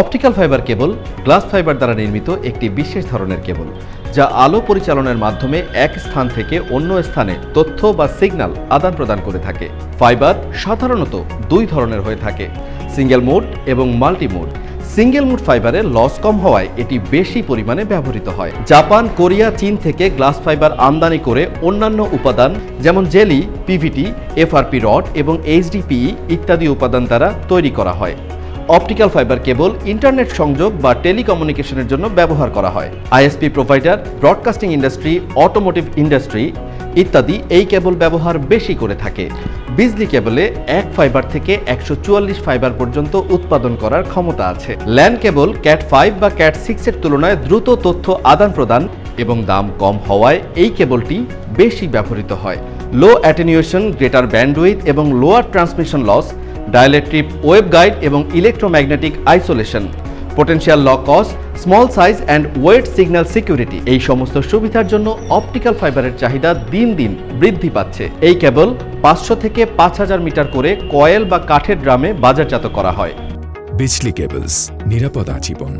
Optical fibre cable glass fibre দ্বারা নির্মিত একটি বিশেষ ধরনের কেবল, যা আলো পরিচালনার মাধ্যমে এক স্থান থেকে অন্য স্থানে তথ্য বা সিগন্যাল আদান প্রদান করে থাকে। ফাইবার সাধারণত দুই ধরনের হয়ে থাকে, সিঙ্গেল মোড এবং মাল্টি মোড। সিঙ্গেল মোড ফাইবারে লস কম হওয়ায় এটি বেশি পরিমাণে ব্যবহৃত হয়। জাপান, কোরিয়া, চীন থেকে গ্লাস ফাইবার আমদানি করে অন্যান্য উপাদান যেমন জেলি, পিভিটি, এফআরপি রড এবং এইচডিপিই ইত্যাদি উপাদান দ্বারা তৈরি করা হয়। অপটিক্যাল ফাইবার কেবল, ইন্টারনেট সংযোগ বা টেলিকমিউনিকেশনের জন্য ব্যবহার করা হয়। ISP provider, broadcasting industry, automotive industry ইত্যাদি এই কেবল ব্যবহার বেশি করে থাকে। বিজলি কেবলে এক ফাইবার থেকে একশো চুয়াল্লিশ ফাইবার পর্যন্ত উৎপাদন করার ক্ষমতা আছে। ল্যান কেবল, ক্যাট ফাইভ বা ক্যাট সিক্সের তুলনায় দ্রুত তথ্য আদান প্রদান এবং দাম কম হওয়ায় এই কেবলটি বেশি ব্যবহৃত হয়। লো অ্যাটেনিউয়েশন গ্রেটার ব্যান্ডউইথ এবং lower transmission loss dielectric wave guide এবং electromagnetic isolation potential low cost small size and weight signal security এই সমস্ত সুবিধার জন্য অপটিক্যাল ফাইবারের চাহিদা দিন দিন বৃদ্ধি পাচ্ছে। এই কেবল পাঁচশো থেকে পাঁচ হাজার মিটার করে কয়েল বা কাঠের ড্রামে বাজারজাত করা হয়। বিজলি কেবলস নিরাপদ আজীবন।